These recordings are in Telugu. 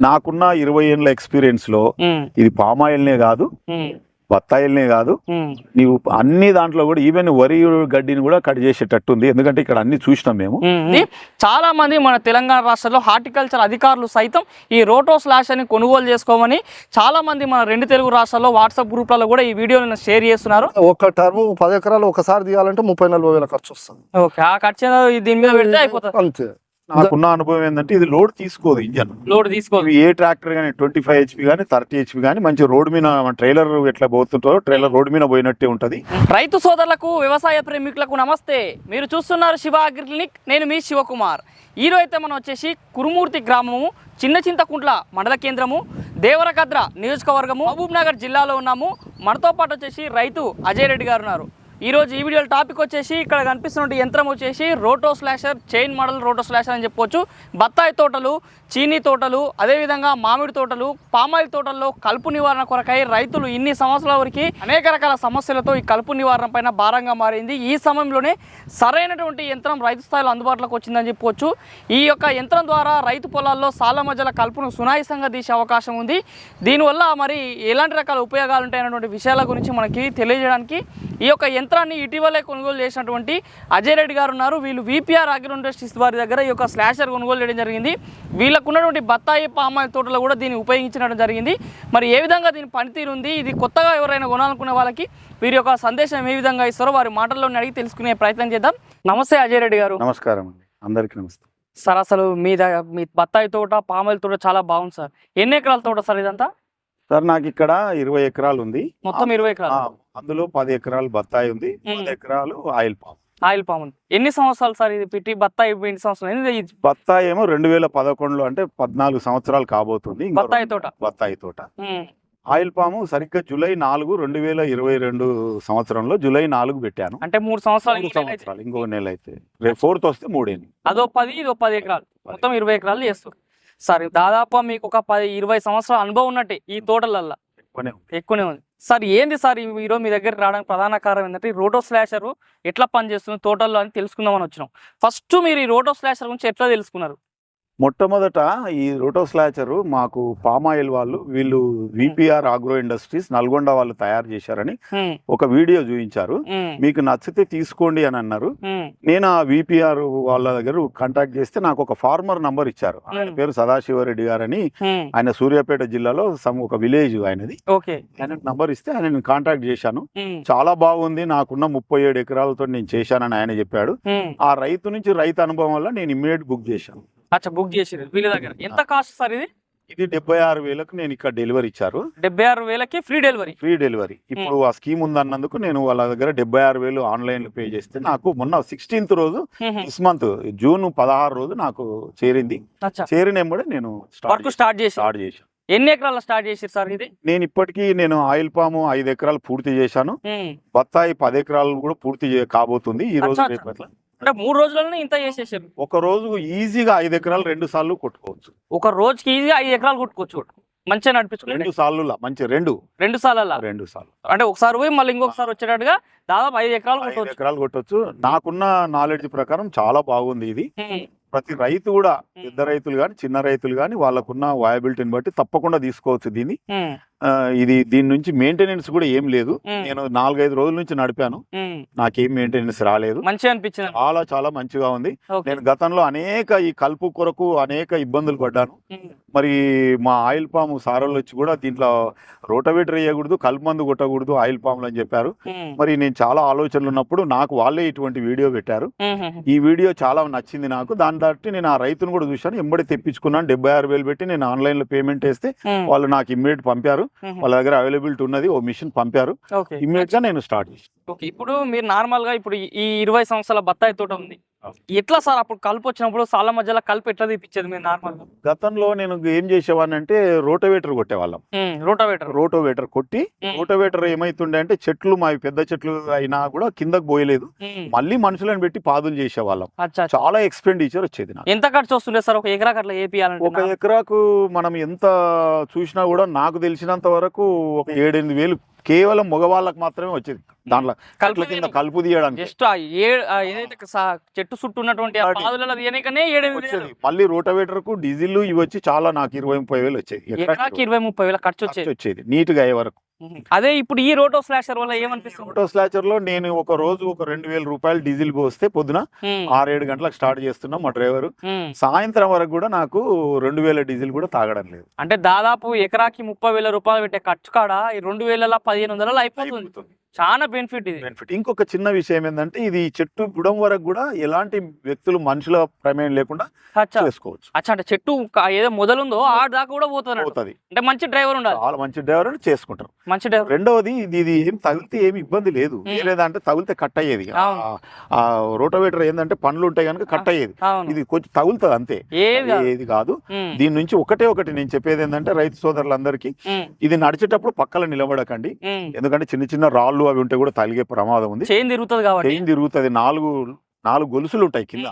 నాకున్న ఇరవై ఏళ్ళ ఎక్స్పీరియన్స్లో ఇది పామాయిల్నే కాదు బత్తాయిల్నే కాదు. నీవు అన్ని దాంట్లో కూడా ఈవెన్ వరి గడ్డిని కూడా కట్ చేసేటట్టు ఉంది ఎందుకంటే ఇక్కడ అన్ని చూసినాం మేము. చాలా మంది మన తెలంగాణ రాష్ట్రంలో హార్టికల్చర్ అధికారులు సైతం ఈ రోటో స్లాష్ అని కొనుగోలు చేసుకోమని చాలా మంది మన రెండు తెలుగు రాష్ట్రాల్లో వాట్సాప్ గ్రూప్లలో కూడా ఈ వీడియోని షేర్ చేస్తున్నారు. ఒక టర్మ్ పది ఎకరాలు ఒకసారి తీయాలంటే ముప్పై నలభై వేల ఖర్చు వస్తుంది. ఓకే ఆ ఖర్చు దీని మీద పెడితే అయిపోతుంది. అంతే. నాకున్న అనుభవం ఏంటంటే ఇది లోడ్ తీసుకోదు ఇంజన్. లోడ్ తీసుకో ఇవి ఏ ట్రాక్టర్ కానీ ట్వంటీ ఫైవ్ హెచ్పి కానీ థర్టీ హెచ్పి కానీ మంచి రోడ్ మీద ట్రైలర్ ఎట్లా పోతుంటారో ట్రైలర్ రోడ్ మీద పోయినట్టే ఉంటది. రైతు సోదరులకు వ్యవసాయ ప్రేమికులకు నమస్తే. మీరు చూస్తున్నారు శివ అగ్రి క్లినిక్. నేను మీ శివకుమార్. ఈరోజు అయితే మనం వచ్చేసి కురుమూర్తి గ్రామము చిన్న చింతకుంట్ల మండల కేంద్రము దేవరకద్ర నియోజకవర్గము మహబూబ్ నగర్ జిల్లాలో ఉన్నాము. మనతో పాటు వచ్చేసి రైతు అజయ్ రెడ్డి గారు ఉన్నారు. ఈరోజు ఈ వీడియో టాపిక్ వచ్చేసి ఇక్కడ కనిపిస్తున్న యంత్రం వచ్చేసి roto slasher chain model roto slasher అని చెప్పొచ్చు బత్తాయి తోటలు చీనీ తోటలు అదేవిధంగా మామిడి తోటలు పామాయిల్ తోటల్లో కలుపు నివారణ కొరకై రైతులు ఇన్ని సంవత్సరాల వరకు అనేక రకాల సమస్యలతో ఈ కలుపు నివారణ పైన భారంగా మారింది. ఈ సమయంలోనే సరైనటువంటి యంత్రం రైతు స్థాయిలో అందుబాటులోకి వచ్చిందని చెప్పొచ్చు ఈ యొక్క యంత్రం ద్వారా రైతు పొలాల్లో సాల మధ్యల కలుపును సునాయసంగా తీసే అవకాశం ఉంది. దీనివల్ల మరి ఎలాంటి రకాల ఉపయోగాలు ఉంటాయన్నటువంటి విషయాల గురించి మనకి తెలియజేయడానికి ఈ యొక్క యంత్రాన్ని ఇటీవలే కొనుగోలు చేసినటువంటి అజయ్ రెడ్డి గారు ఉన్నారు. వీళ్ళు విపిఆర్ అగ్రి ఇండస్ట్రీస్ వారి దగ్గర ఈ యొక్క స్లాషర్ కొనుగోలు చేయడం జరిగింది. వీళ్ళకు ఉన్నటువంటి బత్తాయి పామాయిల్ తోటలో కూడా దీన్ని ఉపయోగించడం జరిగింది. మరి ఏ విధంగా దీని పనితీరు ఉంది? ఇది కొత్తగా ఎవరైనా కొనాలనుకునే వాళ్ళకి వీరి యొక్క సందేశం ఏ విధంగా ఇస్తారో వారి మాటల్లోనే అడిగి తెలుసుకునే ప్రయత్నం చేద్దాం. నమస్తే అజయ్ రెడ్డి గారు. నమస్కారం అండి. అందరికీ నమస్తే. సార్ అసలు మీ మీ బత్తాయి తోట పామాయిల్ తోట చాలా బాగుంది సార్. ఎన్ని ఎకరాల తోట సార్ ఇదంతా? సార్ నాకు ఇక్కడ ఇరవై ఎకరాలు ఉంది. మొత్తం ఇరవై ఎకరాలు. అందులో పది ఎకరాలు బత్తాయి ఉంది. పది ఎకరాలు ఆయిల్ పామ్. ఆయిల్ పామ్ ఉంది. ఎన్ని సంవత్సరాలు సార్ ఇది పెట్టి బత్తాయి ఎన్ని సంవత్సరాలు బత్తాయి ఏమో రెండు వేల పదకొండులో అంటే పద్నాలుగు సంవత్సరాలు కాబోతుంది. బత్తాయి తోట. బత్తాయి తోట. ఆయిల్ పాము సరిగ్గా జూలై నాలుగు రెండు వేల ఇరవై రెండు సంవత్సరంలో జూలై నాలుగు పెట్టాను. అంటే మూడు సంవత్సరాలు. సంవత్సరాలు ఇంకో నెల అయితే. రేపు ఫోర్త్ వస్తే మూడేళ్ళు అదో పది ఇదో పది ఎకరాలు. మొత్తం ఇరవై ఎకరాలు చేస్తారు సార్ దాదాపు మీకు ఒక పది ఇరవై సంవత్సరాల అనుభవం ఉన్నట్టే ఈ తోటలల్లో. ఎక్కువనే ఉంది. ఎక్కువనే ఉంది. సార్ ఏంది సార్ ఈరోజు మీ దగ్గర రావడానికి ప్రధాన కారణం ఏంటంటే ఈ రోటో స్లాషర్ ఎట్లా పనిచేస్తుంది తోటల్లో అని తెలుసుకుందామని వచ్చినాం. ఫస్ట్ మీరు ఈ రోటో స్లాషర్ గురించి ఎట్లా తెలుసుకున్నారు? మొట్టమొదట ఈ రోటో స్లాచర్ మాకు పామాయిల్ వాళ్ళు వీళ్ళు విపిఆర్ ఆగ్రో ఇండస్ట్రీస్ నల్గొండ వాళ్ళు తయారు చేశారని ఒక వీడియో చూపించారు. మీకు నచ్చితే తీసుకోండి అని అన్నారు. నేను ఆ విపిఆర్ వాళ్ళ దగ్గర కాంటాక్ట్ చేస్తే నాకు ఒక ఫార్మర్ నంబర్ ఇచ్చారు. ఆయన. పేరు సదాశివరెడ్డి గారని ఆయన సూర్యాపేట జిల్లాలో సమ్ ఒక విలేజ్ ఆయనది. ఓకే. ఆయన నంబర్ ఇస్తే ఆయన కాంటాక్ట్ చేశాను. చాలా బాగుంది. నాకున్న ముప్పై ఏడు ఎకరాలతో నేను చేశానని ఆయన చెప్పాడు. ఆ రైతు నుంచి రైతు అనుభవం వల్ల నేను ఇమ్మీడియట్ బుక్ చేశాను. అచ్చా బుక్ చేసిరు వీళ్ళ దగ్గర. ఎంత కాస్ట్ సార్ ఇది? ఇది డెబ్బై ఆరు వేలకు నేను ఇక్కడ డెలివరీ ఇచ్చారు. డెబ్బై ఆరు వేలకి ఫ్రీ డెలివరీ ఫ్రీ డెలివరీ ఇప్పుడు ఆ స్కీమ్ ఉందన్నందుకు నేను వాళ్ళ దగ్గర డెబ్బై ఆరు వేలు ఆన్లైన్లో పే చేస్తే నాకు మొన్న సిక్స్టీన్త్ రోజు దిస్ మంత్ జూన్ పదహారు రోజు నాకు చేరింది. చేరిన నేను వర్క్ స్టార్ట్ చేసి స్టార్ట్ చేశాను ఎన్ని ఎకరాలు స్టార్ట్ చేసిరు సార్ ఇది? నేను ఇప్పటికీ నేను ఆయిల్ పాము ఐదు ఎకరాలు పూర్తి చేశాను. ఉమ్. బత్తాయి పది ఎకరాలు కూడా పూర్తి కాబోతుంది ఈ రోజు రేపట్ల అంటే మూడు రోజుల్లోనే ఇంత చేసేసారు ఒక రోజు ఈజీగా ఐదు ఎకరాలు రెండు సార్లు కొట్టుకోవచ్చు. ఒక రోజుకి ఈజీగా ఐదు ఎకరాలు కొట్టుకోవచ్చు మంచిగా నడిపించుకోండి రెండు సార్లు మంచి రెండు. రెండు సార్లు రెండు సార్లు. అంటే ఒకసారి పోయి మళ్ళీ ఇంకొకసారి వచ్చేటట్టుగా దాదాపు ఐదు ఎకరాలు కొట్టవచ్చు ఎకరాలు కొట్టొచ్చు. నాకున్న నాలెడ్జ్ ప్రకారం చాలా బాగుంది ఇది. ప్రతి రైతు కూడా పెద్ద రైతులు కానీ చిన్న రైతులు కానీ వాళ్ళకున్న వయబిలిటీని బట్టి తప్పకుండా తీసుకోవచ్చు దీన్ని. ఇది దీని నుంచి మెయింటెనెన్స్ కూడా ఏం లేదు. నేను నాలుగైదు రోజుల నుంచి నడిపాను. నాకేం మెయింటెనెన్స్ రాలేదు. మంచిగా అనిపించింది. చాలా చాలా మంచిగా ఉంది. నేను గతంలో అనేక ఈ కలుపు కొరకు అనేక ఇబ్బందులు పడ్డాను. మరి మా ఆయిల్ పాము సారోళ్ళు వచ్చి కూడా దీంట్లో రోటవేటర్ వేయకూడదు కలుపు మందు కొట్టకూడదు ఆయిల్ పాములు అని చెప్పారు. మరి నేను చాలా ఆలోచనలు ఉన్నప్పుడు నాకు వాళ్ళే ఇటువంటి వీడియో పెట్టారు. ఈ వీడియో చాలా నచ్చింది నాకు. దాని బట్టి నేను ఆ రైతును కూడా చూశాను. ఎంబడి తెప్పించుకున్నాను. డెబ్బై ఆరు వేలు పెట్టి నేను ఆన్లైన్లో పేమెంట్ వేస్తే ఉమ్, వాళ్ళు నాకు ఇమ్మీడియట్ పంపారు. వాళ్ళ దగ్గర అవైలబిలిటీ ఉన్నది ఓ మిషన్ పంపారు. ఇమ్మీడియట్గా నేను స్టార్ట్ ఓకే ఇప్పుడు మీరు నార్మల్గా ఇప్పుడు ఈ ఇరవై సంవత్సరాల బత్తాయి తోట ఉంది. ఎట్లా సార్ అప్పుడు కలుపు వచ్చినప్పుడు సాల మధ్యలో కలుపు ఎట్లా తీపిచ్చేది మీరు నార్మల్ గతంలో నేను ఏం చేసేవాడిని అంటే రోటోవేటర్ కొట్టేవాళ్ళం. రోటావేటర్. రోటోవేటర్ కొట్టి రోటోవేటర్ ఏమైతుండే అంటే చెట్లు మా పెద్ద చెట్లు అయినా కూడా కిందకు పోయలేదు. మళ్ళీ మనుషులను పెట్టి పాదులు చేసేవాళ్ళం. చాలా ఎక్స్పెండిచర్ వచ్చేది ఎంత ఖర్చు వస్తుండే సార్? ఒక ఎకరాకి అట్లా ఏపీయాలంటే ఒక ఎకరాకు మనం ఎంత చూసినా కూడా నాకు తెలిసినంత వరకు ఒక ఏడెనిమిది వేలు కేవలం మగవాళ్ళకి మాత్రమే వచ్చేది. దాంట్లో కలుపు కింద. కలుపు తీయడానికి. జస్ట్ ఆ ఏ ఆ ఏదైతే సా- చెట్టు చుట్టూ ఉన్నటువంటి ఆ వాటి- పాదులలో తీయనికనే ఏడెనిమిది వచ్చేది. మళ్ళీ రోటవేటర్కు డీజిల్ ఇవి వచ్చి చాలా నాకు ఇరవై ముప్పై వేలు వచ్చేది. ఎకరాకి ఇరవై ముప్పై వేల ఖర్చు వచ్చేది. వచ్చేది. నీట్గా అయ్యే వరకు. అదే ఇప్పుడు ఈ రోటో స్లాషర్ వల్ల ఏమనిపిస్తుంది? ఫోటో స్లాచర్లో నేను ఒక రోజు ఒక రెండు వేల రూపాయలు డీజిల్ పోస్తే పొద్దున ఉమ్, ఆరేడు గంటలకు స్టార్ట్ చేస్తున్నాం మా డ్రైవర్. ఉమ్. సాయంత్రం వరకు కూడా నాకు రెండు వేల డీజిల్ కూడా తాగడం లేదు. అంటే దాదాపు ఎకరాకి ముప్పై వేల రూపాయలు పెట్టే ఖర్చు కాడ? ఈ రెండు వేల పదిహేను వందల అయిపోతుంది. అయిపోతుంది. చాలా బెనిఫిట్ ఇది. బెనిఫిట్ ఇంకొక చిన్న విషయం ఏంటంటే ఇది చెట్టు బుడం వరకు కూడా ఎలాంటి వ్యక్తులు మనుషుల ప్రమేయం లేకుండా చేసుకోవచ్చు. అచ్చా అంటే చెట్టు ఏదో మొదలుందో ఆ దాకా కూడా పోతుంది. అవుతుంది అంటే మంచి డ్రైవర్ ఉండాలి. చాలా మంచి డ్రైవర్ చేసుకుంటారు. మంచి డ్రైవర్ రెండవది ఇది ఇది ఏం తగిలితే ఏమి ఇబ్బంది లేదు. వేరేదంటే తగిలితే కట్ అయ్యేది. ఆ- రోటోవేటర్ ఏంటంటే పండ్లు ఉంటాయి కనుక కట్ అయ్యేది. ఇది కొంచెం తగులుతుంది అంతే. ఏది కాదు. దీని నుంచి ఒకటే ఒకటి నేను చెప్పేది ఏంటంటే రైతు సోదరులందరికీ ఇది నడిచేటప్పుడు పక్కన నిలబడకండి. ఎందుకంటే చిన్న చిన్న రాళ్ళు అవి ఉంటే కూడా తలిగే ప్రమాదం ఉంది. చైన్ తిరుగుతుంది కాబట్టి. చైన్ తిరుగుతుంది. నాలుగు నాలుగు గొలుసులు ఉంటాయి కింద.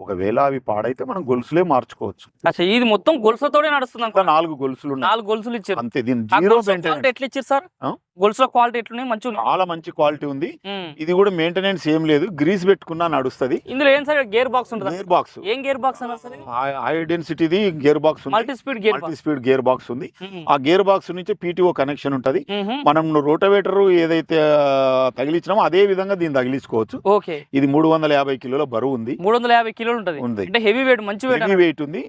ఒకవేళ అవి పాడైతే మనం గొలుసులే మార్చుకోవచ్చు. అచ్చా ఇది మొత్తం గొలుసులతోనే నడుస్తుంది. నాలుగు గొలుసులు నాలుగు గొలుసులు ఇచ్చారు. అంతే దీని జీరో ఎట్లా ఇచ్చారు సార్? గొలుసుల క్వాలిటీ ఎట్లున్నాయి? ఉన్నాయి. చాలా మంచి క్వాలిటీ ఉంది. ఇది కూడా మెయింటెనెన్స్ ఏం లేదు. గ్రీస్ పెట్టుకున్నా నడుస్తుంది. ఇందులో ఏం సార్ గేర్ బాక్స్ ఉంటుంది? Gear box. ఏం గేర్ బాక్స్ హై డెన్సిటీది గేర్ బాక్స్ ఉంది. Multi speed gear multi speed gear box ఉంది. ఆ గేర్ బాక్స్ నుంచి పీటీఓ కనెక్షన్ ఉంటది. మనం రోటోవేటర్ ఏదైతే తగిలించినామో అదే విధంగా దీన్ని తగిలించుకోవచ్చు. ఓకే. ఇది మూడు వందల యాభై కిలోల బరువు ఉంది. మూడు వందల యాభై కిలోలు ఉంటుంది. అంటే హెవీ వెయిట్ మంచి వెయిట్ హెవీ వెయిట్ ఉంది.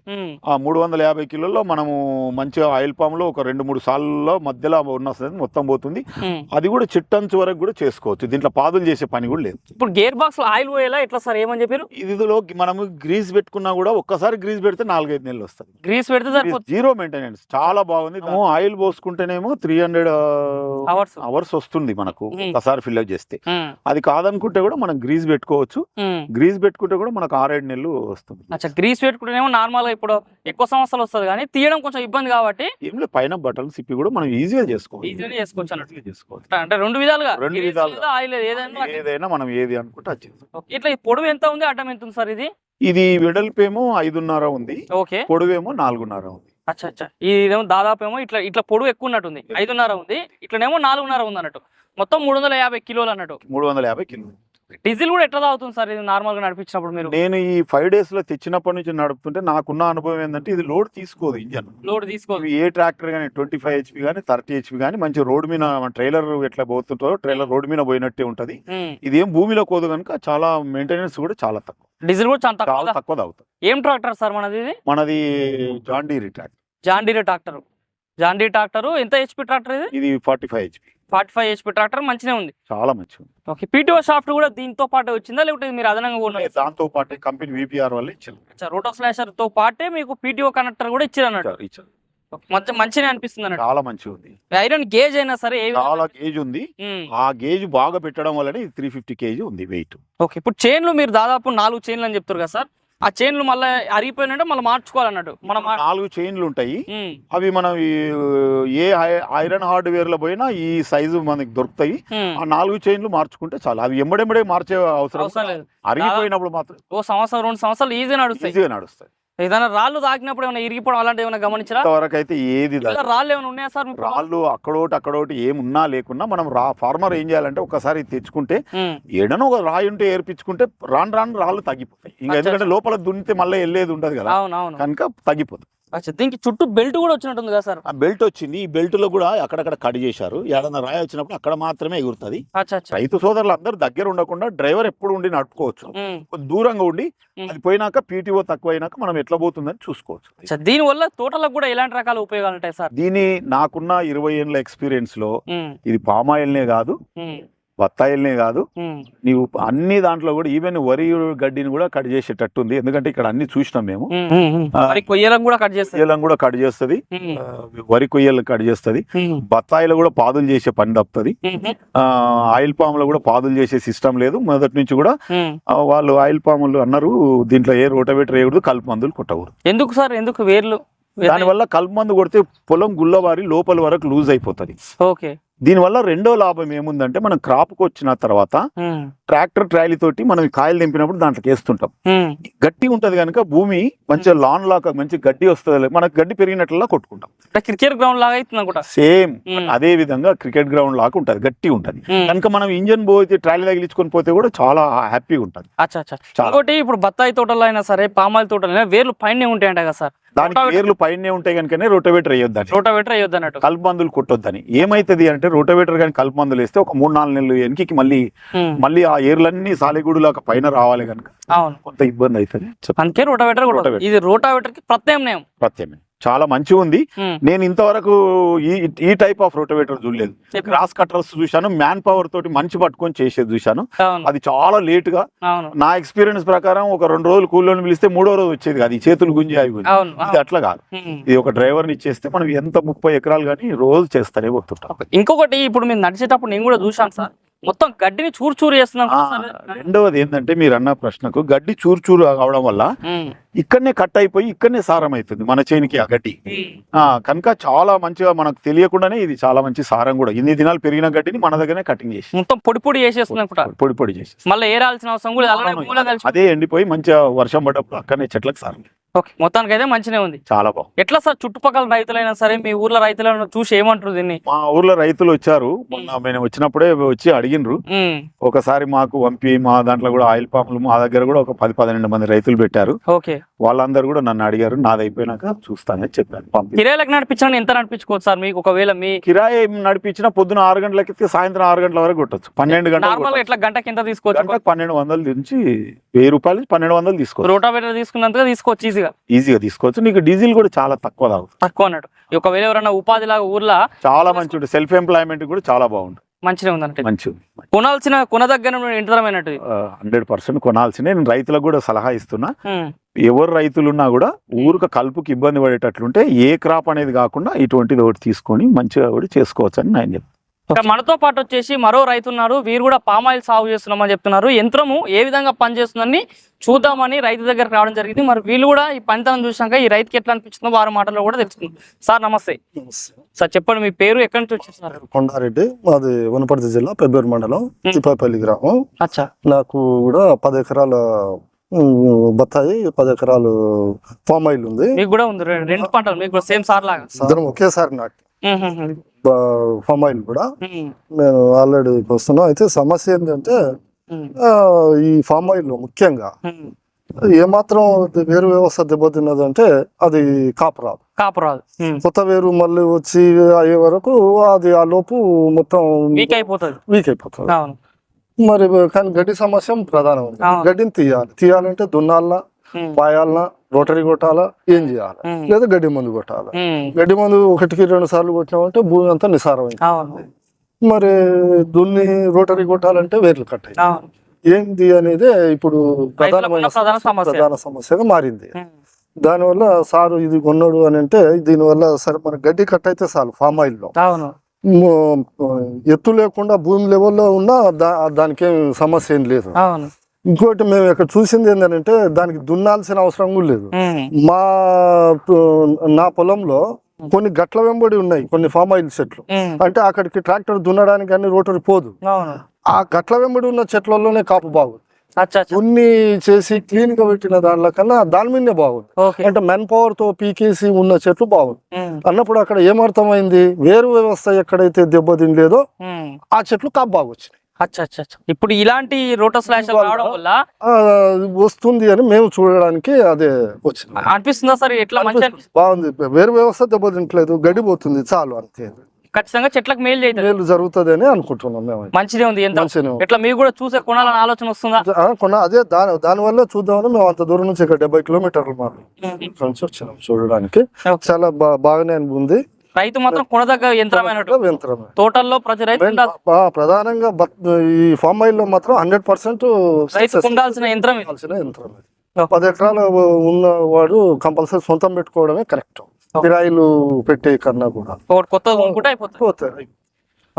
ఆ మూడు వందల యాభై కిలోల్లో మనము మంచిగా ఆయిల్ పామ్లో ఒక రెండు మూడు సార్లు మధ్యలో ఉన్న మొత్తం పోతుంది. అది కూడా చిట్టంచు వరకు కూడా చేసుకోవచ్చు. దీంట్లో పాదులు చేసే పని కూడా లేదు. ఇప్పుడు గేర్ బాక్స్లో ఆయిల్ పోయేలా ఎట్లా సార్? ఏమని చెప్పారు ఇదిలో మనము గ్రీస్ పెట్టుకున్నా కూడా ఒక్కసారి గ్రీస్ పెడితే నాలుగైదు నెలలు వస్తుంది. గ్రీస్ పెడితే జీరో మెయింటెనెన్స్. చాలా బాగుంది. ఆయిల్ పోసుకుంటేనేమో త్రీ హండ్రెడ్ అవర్స్ అవర్స్ వస్తుంది మనకు. ఒకసారి ఫిల్అప్ చేస్తే. అది కాదనుకుంటే కూడా మనం గ్రీస్ పెట్టుకోవచ్చు. గ్రీస్ పెట్టుకుంటే కూడా మనకు ఆరేడు నెలలు వస్తుంది అచ్చా గ్రీస్ పెట్టుకుంటేనేమో నార్మల్గా ఇప్పుడు ఎక్కువ సంవత్సరాలు వస్తుంది కానీ తీయడం కొంచెం ఇబ్బంది కాబట్టి ఏం లేదు పైన బట్టలు సిప్పి కూడా మనం ఈజీగా చేసుకోవచ్చు. ఈజీగా చేసుకోవచ్చు అన్నట్టు. ఈజీగా చేసుకోవచ్చు. అంటే రెండు విధాలుగా. రెండు విధాలుగా. ఆయిల్ ఏదైనా మనం ఏది అనుకుంటే అది. ఇట్లా ఈ పొడవు ఎంత ఉంది? అడ్డం ఎంత ఉంది సార్ ఇది? ఇది వెడల్పేమో ఐదున్నర ఉంది. ఓకే. పొడవేమో నాలుగున్నర ఉంది. అచ్చా అచ్చా. ఇదేమో దాదాపు ఏమో ఇట్లా ఇట్లా పొడవు ఎక్కువ ఉన్నట్టుంది ఐదున్నర ఉంది. ఇట్లనేమో నాలుగున్నర ఉంది అన్నట్టు. మొత్తం మూడు వందల యాభై కిలోలు అన్నట్టు. మూడు వందల యాభై కిలో డీజిల్ కూడా ఎట్లా తాగుతుంది సార్? ఇది నార్మల్గా నడిపించినప్పుడు మీరు? నేను ఈ ఫైవ్ డేస్లో తెచ్చినప్పటి నుంచి నడుపుతుంటే నాకున్న అనుభవం ఏంటంటే ఇది లోడ్ తీసుకోదు ఇంజన్. లోడ్ ఇవి ఏ ట్రాక్టర్ కానీ ట్వంటీ ఫైవ్ హెచ్పి కానీ థర్టీ హెచ్పి కానీ మంచి రోడ్ మీద ట్రైలర్ ఎట్లా పోతుంటారో ట్రైలర్ రోడ్ మీద పోయినట్టే ఉంటది. ఇది ఏం భూమిలో కోదు కనుక చాలా మెయింటెనెన్స్ కూడా చాలా తక్కువ. డీజిల్ కూడా చాలా తక్కువ తక్కువ అవుతుంది ఏం ట్రాక్టర్ సార్ మనది మనది జాండీరీ ట్రాక్టర్. జాండీరే ట్రాక్టర్. John Deere tractor. ఎంత హెచ్పి ట్రాక్టర్ ఇది? ఇది forty five HP. Forty five HP tractor మంచిగా ఉంది. చాలా మంచిగా ఉంది. ఓకే పీటీఓ షాఫ్ట్ కూడా దీంతో పాటు వచ్చిందా? లేకపోతే మీరు అదనంగా కొన్నారు దాంతో పాటే కంపెనీ విపిఆర్ వల్ల ఇచ్చారు. రోటో స్లాషర్తో పాటే మీకు పీటీఓ కనెక్టర్ కూడా ఇచ్చారు అన్నట్టు. ఇచ్చారు, ఇచ్చారు. మంచి మంచిగా అనిపిస్తుంది అన్నట్టు. చాలా మంచిగా ఉంది. ఐరన్ గేజ్ అయినా సరే చాలా గేజ్ ఉంది. ఆ గేజ్ బాగా పెట్టడం వల్లనే త్రీ ఫిఫ్టీ కేజీ ఉంది వెయిట్ ఓకే ఇప్పుడు చైన్లు మీరు దాదాపు నాలుగు చైన్లు అని చెప్తారు కదా సార్. ఆ చైన్లు మళ్ళీ అరిగిపోయినట్టు మళ్ళీ మార్చుకోవాలన్నట్టు. మనం నాలుగు చైన్లు ఉంటాయి. అవి మనం ఈ- ఏ ఐరన్ హార్డ్వేర్లో పోయినా ఈ సైజు మనకి దొరుకుతాయి. ఆ నాలుగు చైన్లు మార్చుకుంటే చాలు. అవి ఎంబడెంబడే మార్చే అవసరం అరిగిపోయినప్పుడు మాత్రం ఓ సంవత్సరం రెండు సంవత్సరాలు ఈజీ నడుస్తాయి. ఈజీగా నడుస్తాయి. ఏదైనా రాళ్ళు తాకినప్పుడు ఏమైనా ఇరిగిపోవడం అలాంటి ఏమైనా గమనించరా? ఇంతవరకు అయితే ఏది రాళ్ళు ఏమైనా ఉన్నాయా సార్? రాళ్ళు అక్కడోటి అక్కడోటి ఏమున్నా లేకున్నా మనం రా ఫార్మర్ ఏం చేయాలంటే ఒకసారి తెచ్చుకుంటే ఏడనో ఒక రాయి ఉంటే ఏర్పించుకుంటే రాను రాను రాళ్ళు తగ్గిపోతాయి. ఇంకా ఎందుకంటే లోపల దున్నితే మళ్ళీ వెళ్ళేది ఉండదు కదా. కనుక తగ్గిపోతుంది అచ్చా దీనికి చుట్టూ బెల్ట్ కూడా వచ్చినట్టుంది కదా సార్? ఆ బెల్ట్ వచ్చింది. ఈ బెల్ట్లో కూడా అక్కడక్కడ కట్ చేశారు. ఏడన్నా రాయి వచ్చినప్పుడు అక్కడ మాత్రమే ఎగురుతుంది. రైతు సోదరులు అందరూ దగ్గర ఉండకుండా డ్రైవర్ ఎప్పుడు ఉండి నడుపుకోవచ్చు. దూరంగా ఉండి. అది పోయినాక పీటీఓ తక్కువ అయినాక మనం ఎట్లా పోతుందని చూసుకోవచ్చు. దీని వల్ల తోటలకు కూడా ఎలాంటి రకాల ఉపయోగాలు ఉంటాయి సార్? దీని నాకున్న ఇరవై ఏళ్ళ ఎక్స్పీరియన్స్లో ఇది పామాయిల్నే కాదు. ఉమ్, బత్తాయిల్నే కాదు. నీవు అన్ని దాంట్లో కూడా ఈవెన్ వరి గడ్డిని కూడా కట్ చేసేటట్టు ఉంది ఎందుకంటే ఇక్కడ అన్ని చూసినాం మేము. కొయ్యలం కూడా కట్ కూడా కట్ చేస్తుంది. వరి కొయ్యలు కట్ చేస్తుంది. బత్తాయిలు కూడా పాదులు చేసే పని తప్పుతుంది. ఆయిల్ పాములో కూడా పాదులు చేసే సిస్టమ్ లేదు. మొదటి నుంచి కూడా వాళ్ళు ఆయిల్ పాములు అన్నారు దీంట్లో ఏ రోటవేటర్ వేయకూడదు కలుపు మందులు కొట్టకూడదు. ఎందుకు సార్? ఎందుకు వేర్లు? దానివల్ల కలుపు మందు కొడితే పొలం గుల్లవారి లోపల వరకు లూజ్ అయిపోతుంది. ఓకే. దీనివల్ల రెండో లాభం ఏముందంటే మనం క్రాప్కి వచ్చిన తర్వాత ట్రాక్టర్ ట్రాలీ తోటి మనం కాయలు దింపినప్పుడు దాంట్లోకి వేస్తుంటాం గట్టి ఉంటది కనుక భూమి మంచిగా లాన్ లాగా మంచి గడ్డి వస్తుంది మనకు గడ్డి పెరిగినట్లలా కొట్టుకుంటాం. క్రికెట్ గ్రౌండ్ లాగా అవుతుంది సేమ్. అదే విధంగా క్రికెట్ గ్రౌండ్ లాగా ఉంటది గట్టి ఉంటది. కనుక మనం ఇంజన్ పోతే ట్రాలీ తగిలించుకొని పోతే కూడా చాలా హ్యాపీగా ఉంటది. ఇంకోటి ఇప్పుడు బత్తాయి తోటలో అయినా సరే పామాయిల్ తోటలో వేర్లు పైన ఉంటాయంట కదా సార్. దానికి వేర్లు పైనే ఉంటాయి కనుకనే రోటోవేటర్ వేయొద్దని రోటావేటర్ అయ్యొద్దు అన్నట్టు కలుపు మందులు కొట్టొద్దని. ఏమైతది అంటే రోటోవేటర్ కానీ కలుపు మందులు వేస్తే ఒక మూడు నాలుగు నెలలు వెనక్కి మళ్ళీ మళ్ళీ ఆ ఏర్లన్నీ సాలిగూడులాగా పైన రావాలి కనుక. కొంత ఇబ్బంది అవుతుంది. అందుకే రోటావేటర్. ఇది రోటావేటర్కి ప్రత్యామ్నాయం. ప్రత్యమే చాలా మంచిగా ఉంది. నేను ఇంతవరకు ఈ ఈ టైప్ ఆఫ్ రోటోవేటర్ చూడలేదు. క్రాస్ కట్టర్స్ చూశాను మ్యాన్ పవర్ తోటి మంచి పట్టుకొని చేసేది చూశాను. అది చాలా లేట్గా. నా ఎక్స్పీరియన్స్ ప్రకారం ఒక రెండు రోజులు కూలోని పిలిస్తే మూడో రోజు వచ్చేది కాదు. ఈ చేతులు గుంజి అవి ఇది అట్లా కాదు. ఇది ఒక డ్రైవర్ని ఇచ్చేస్తే మనం ఎంత ముప్పై ఎకరాలు కానీ రోజు చేస్తానే పోతుంటాం. ఇంకొకటి ఇప్పుడు మేము నడిచేటప్పుడు నేను కూడా చూశాను సార్. మొత్తం గడ్డిని చూరు చూరు చేస్తున్నాం. రెండవది ఏంటంటే మీరు అన్న ప్రశ్నకు గడ్డి చూరు చూరు అవడం వల్ల ఇక్కడనే కట్ అయిపోయి ఇక్కడనే సారం అవుతుంది మన చేనికి ఆ గడ్డి. కనుక చాలా మంచిగా మనకు తెలియకుండానే ఇది చాలా మంచి సారం కూడా. ఇన్ని దినాలు పెరిగిన గడ్డిని మన దగ్గరనే కటింగ్ చేసి. మొత్తం పొడి పొడి చేసేస్తుంది అనుకుంటా పొడి పొడి చేసి మళ్ళీ ఏరాల్సిన అవసరం కూడా అదే ఎండిపోయి మంచిగా వర్షం పడ్డప్పుడు అక్కడనే చెట్లకు సారం. ఓకే. మొత్తానికి అయితే మంచిగా ఉంది. చాలా బాగుంది. ఎట్లా సార్ చుట్టుపక్కల రైతులైనా సరే మీ ఊర్లో రైతులను చూసి ఏమంటారు దీన్ని? మా ఊర్లో రైతులు వచ్చారు. మొన్న మేము. వచ్చినప్పుడే వచ్చి అడిగినరు ఒకసారి మాకు పంపి మా దాంట్లో కూడా ఆయిల్ పాంపులు మా దగ్గర కూడా ఒక పది పన్నెండు మంది రైతులు పెట్టారు. ఓకే. వాళ్ళందరూ కూడా నన్ను అడిగారు నాది అయిపోయినాక చూస్తానని చెప్పాను పంపి. కిరాయిలకు నడిపించండి ఎంత నడిపించుకోవచ్చు సార్? మీకు ఒకవేళ మీ కిరాయి నడిపించిన పొద్దున ఆరు గంటలకి సాయంత్రం ఆరు గంటల వరకు కొట్టచ్చు. పన్నెండు గంటలు ఎట్లా గంటకి ఎంత తీసుకోవచ్చు? పన్నెండు వందల నుంచి వెయ్యి రూపాయల పన్నెండు వందలు తీసుకోవచ్చు. రోటావేటర్ తీసుకున్నంతగా తీసుకోవచ్చు ఈజీగా. ఈజీగా. తీసుకోవచ్చు. నీకు డీజిల్ కూడా చాలా తక్కువ తాగుతుంది తక్కువ అన్నట్టు. ఒకవేళ ఎవరైనా ఉపాధి లాగా ఊర్లో చాలా మంచి సెల్ఫ్ ఎంప్లాయ్మెంట్ కూడా చాలా బాగుంటుంది. మంచిగా ఉందంటే మంచి కొనాల్సిన కొనదగ్గర ఇంటరమైనట్టు హండ్రెడ్ పర్సెంట్ కొనాల్సిందే నేను రైతులకు కూడా సలహా ఇస్తున్నా. ఎవరు రైతులు ఉన్నా కూడా ఊరుక కలుపుకి ఇబ్బంది పడేటట్లుంటే ఏ క్రాప్ అనేది కాకుండా ఇటువంటిది ఒకటి తీసుకొని మంచిగా కూడా చేసుకోవచ్చు అని నేను చెప్తాను మనతో పాటు వచ్చేసి మరో రైతు ఉన్నారు. వీరు కూడా పామాయిల్ సాగు చేస్తున్నామని చెప్తున్నారు. యంత్రము ఏ విధంగా పనిచేస్తుందని చూద్దామని రైతు దగ్గరకు రావడం జరిగింది. మరి వీళ్ళు కూడా ఈ పనితనం చూసాక ఈ రైతుకి ఎట్లా అనిపించిందో వారి మాటల్లో కూడా తెలుసుకుందాం. సార్ నమస్తే. సార్ చెప్పండి మీ పేరు ఎక్కడి నుంచి వచ్చారు సార్? కొండారెడ్డి. మాది వనపర్తి జిల్లా పెబ్బేరు మండలం తిప్పాపల్లి గ్రామం. అచ్చా. నాకు కూడా పది ఎకరాల బత్తాయి పది ఎకరాలు ఫామ్ ఆయిల్ ఉంది. మీకు కూడా ఉంది. రెండు పంటలు మీకు సేమ్ సార్ లాగా. ఇద్దరం ఒకేసారి ఉమ్. ఫామ్ ఆయిల్ కూడా నేను ఆల్రెడీ వస్తున్నాం. అయితే సమస్య ఏంటంటే ఈ ఫామ్ ఆయిల్ ముఖ్యంగా. ఏమాత్రం వేరు వ్యవస్థ దెబ్బతిన్నదంటే అది కాపు రాదు కాపు రాదు ఉమ్. కొత్త వేరు మళ్ళీ వచ్చి అయ్యే వరకు అది ఆ లోపు మొత్తం వీక్ అయిపోతుంది. వీక్ అయిపోతుంది. మరి కానీ గడ్డి సమస్య ప్రధానం. గడ్డిని తీయాలి. తీయాలంటే దున్నాలనా? ఉమ్, పాయాలనా రోటరీ కొట్టాలా? ఏం చేయాలి? లేదా గడ్డి మందు కొట్టాలి. గడ్డి మందు ఒకటికి రెండు సార్లు కొట్టినామంటే భూమి అంతా నిసారమైంది. అవును. మరి దున్ని రోటరీ కొట్టాలంటే వేర్లు కట్టాయి ఏంది అనేది ఇప్పుడు ప్రధానమైన ప్రధాన సమస్య. ప్రధాన సమస్యగా మారింది. దానివల్ల సారు ఇది కొన్నాడు అని అంటే దీనివల్ల సరే మన గడ్డి కట్ అయితే చాలు ఫామ్ ఆయిల్లో ఎత్తు లేకుండా భూమి లెవెల్లో ఉన్నా దా దానికి సమస్య ఏం లేదు. ఇంకోటి మేము ఇక్కడ చూసింది ఏంటంటే దానికి దున్నాల్సిన అవసరం కూడా లేదు. మా నా పొలంలో కొన్ని గట్ల వెంబడి ఉన్నాయి కొన్ని ఫామ్ ఆయిల్ చెట్లు. అంటే అక్కడికి ట్రాక్టర్ దున్నడానికి అన్ని రోటరీ పోదు. ఆ గట్ల వెంబడి ఉన్న చెట్లలోనే కాపు బాగుంది. ఉన్ని చేసి క్లీన్గా పెట్టిన దానిలో కన్నా దాని మీదనే బాగుంది. అంటే మెన్ పవర్తో పీకేసి ఉన్న చెట్లు బాగుంది. అన్నప్పుడు అక్కడ ఏమర్థమైంది? వేరు వ్యవస్థ ఎక్కడైతే దెబ్బతినలేదో ఉమ్. ఆ చెట్లు కాపు బాగా వచ్చినాయి అచ్చా అచ్చా అచ్చా ఇప్పుడు ఇలాంటి రోటో స్లాష్ రావడం వల్ల వస్తుంది అని మేము చూడడానికి అదే వచ్చింది. అనిపిస్తుందా సార్? ఎట్లా మంచి? బాగుంది. వేరు వ్యవస్థ దెబ్బతింటలేదు. గడిపోతుంది చాలు అంతే. ఖచ్చితంగా చెట్లకు మేలు మేలు జరుగుతుంది అని అనుకుంటున్నాం మేము మంచిదే ఉంది. ఎంత. ఎట్లా మీరు కూడా చూసే కొనాలని ఆలోచన వస్తుందా? ఆ, కొన్న అదే దాని దానివల్ల చూద్దామని మేము అంత దూరం నుంచి ఇక్కడ డెబ్బై కిలోమీటర్లు మాకు వచ్చినాం చూడడానికి. చాలా బాగానే ఉంది. రైతు మాత్రం కొనదగ్గ యంత్రమైనట్టు. యంత్రమే. తోటల్లో ప్రతి రైతు ప్రధానంగా ఈ ఫామ్ ఆయిల్లో మాత్రం హండ్రెడ్ పర్సెంట్ ఉండాల్సిన యంత్రం. యంత్రం. పది ఎకరాలు ఉన్నవాడు కంపల్సరీ సొంతం పెట్టుకోవడమే కరెక్ట్. కిరాయిలు పెట్టే కన్నా కూడా. కొత్తగా కొనుక్కుంటే అయిపోతుంది.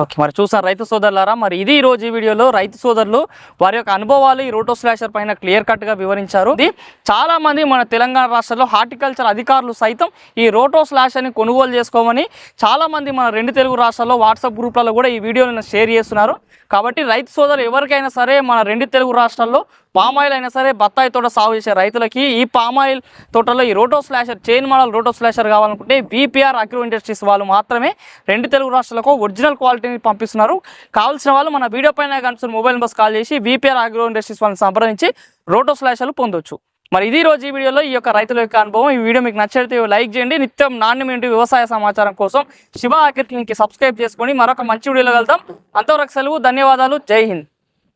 ఓకే మరి చూసారు రైతు సోదరులారా మరి ఇది ఈ రోజు ఈ వీడియోలో రైతు సోదరులు వారి యొక్క అనుభవాలు ఈ రోటో స్లాషర్ పైన క్లియర్ కట్గా వివరించారు. ఇది చాలా మంది మన తెలంగాణ రాష్ట్రంలో హార్టికల్చర్ అధికారులు సైతం ఈ రోటో స్లాషర్ని కొనుగోలు చేసుకోమని చాలా మంది మన రెండు తెలుగు రాష్ట్రాల్లో వాట్సాప్ గ్రూప్లలో కూడా ఈ వీడియోని షేర్ చేస్తున్నారు. కాబట్టి రైతు సోదరులు ఎవరికైనా సరే మన రెండు తెలుగు రాష్ట్రాల్లో పామాయిల్ అయినా సరే బత్తాయి తోట సాగు చేసే రైతులకి ఈ పామాయిల్ తోటలో ఈ roto slasher chain model roto slasher కావాలనుకుంటే బీపీఆర్ అగ్రో ఇండస్ట్రీస్ వాళ్ళు మాత్రమే రెండు తెలుగు రాష్ట్రాలకు ఒరిజినల్ క్వాలిటీని పంపిస్తున్నారు. కావాల్సిన వాళ్ళు మన వీడియో పైన కనిపిస్తున్న మొబైల్ నెంబర్స్ కాల్ చేసి బీపీఆర్ అగ్రో ఇండస్ట్రీస్ వాళ్ళని సంప్రదించి రోటో స్లాషర్లు పొందొచ్చు. మరి ఇది రోజు ఈ వీడియోలో ఈ యొక్క రైతుల యొక్క అనుభవం. ఈ వీడియో మీకు నచ్చితే లైక్ చేయండి. నిత్యం నాణ్యమైన వ్యవసాయ సమాచారం కోసం శివ అగ్రికల్కి సబ్స్క్రైబ్ చేసుకొని మరొక మంచి వీడియోలో వెళ్తాం అంతవరకు సెలవు ధన్యవాదాలు. జై హింద్.